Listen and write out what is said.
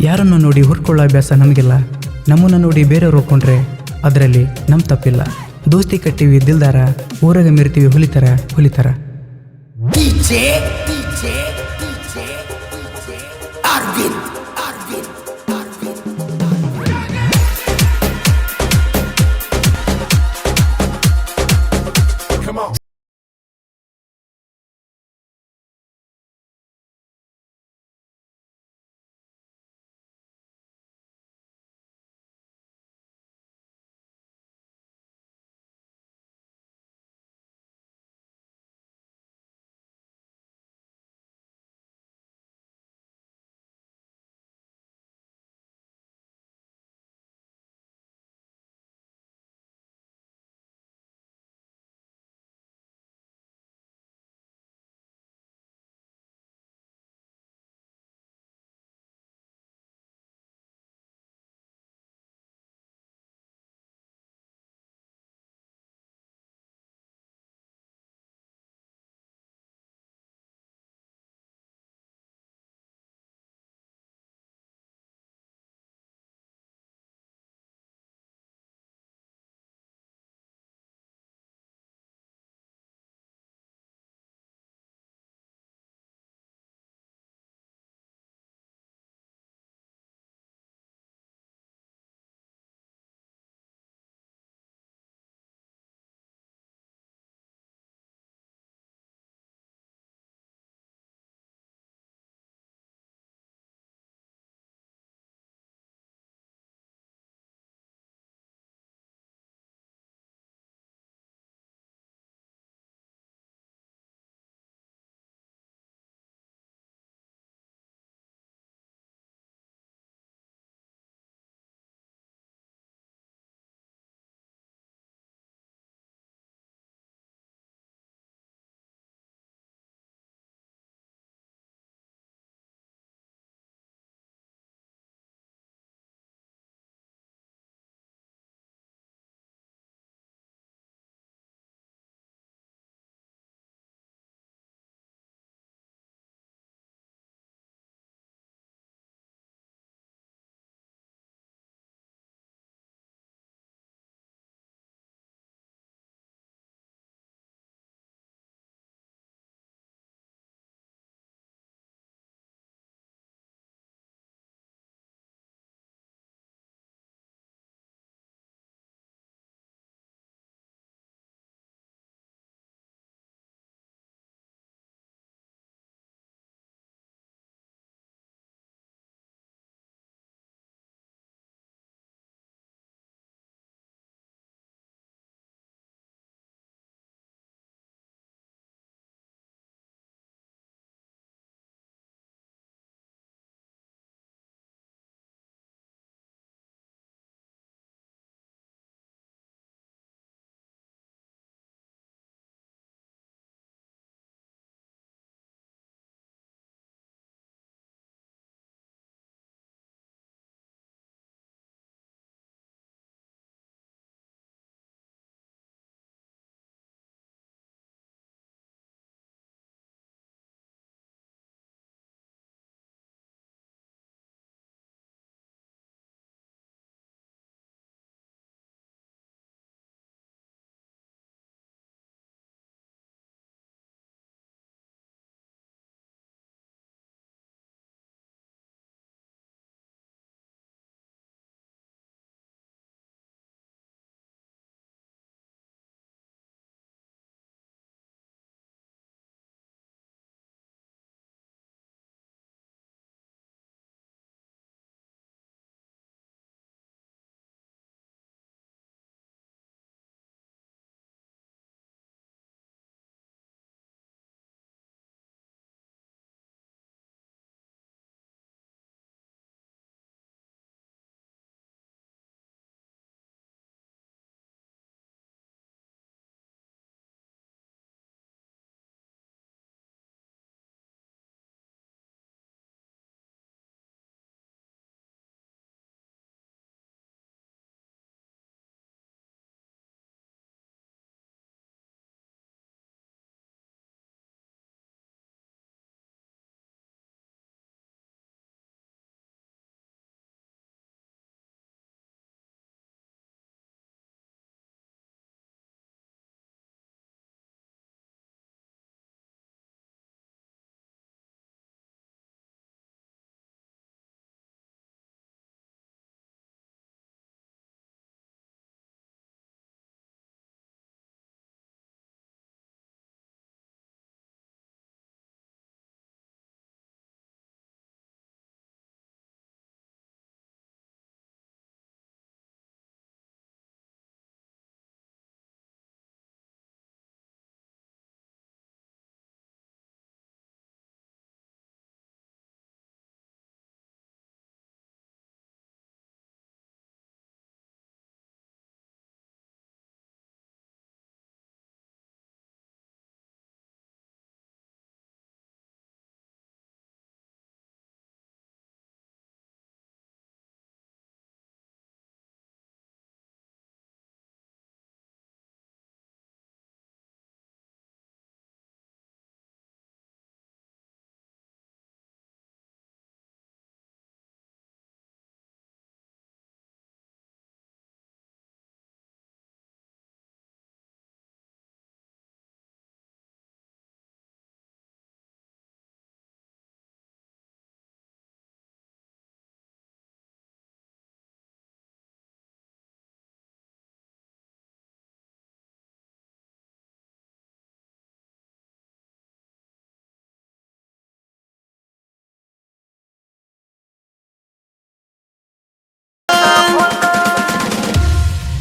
ಯಾರನ್ನು ನೋಡಿ ಹುರ್ಕೊಳ್ಳೋ ಅಭ್ಯಾಸ ನಮಗಿಲ್ಲ. ನಮ್ಮನ್ನು ನೋಡಿ ಬೇರೆಯವರು ಹೊಕ್ಕೊಂಡ್ರೆ ಅದರಲ್ಲಿ ನಮ್ಮ ತಪ್ಪಿಲ್ಲ. ದೋಸ್ತಿ ಕಟ್ಟಿವಿ ದಿಲ್ದಾರ, ಊರಾಗ ಮೆರಿತೀವಿ ಹುಲಿತರ ಹುಲಿತರ.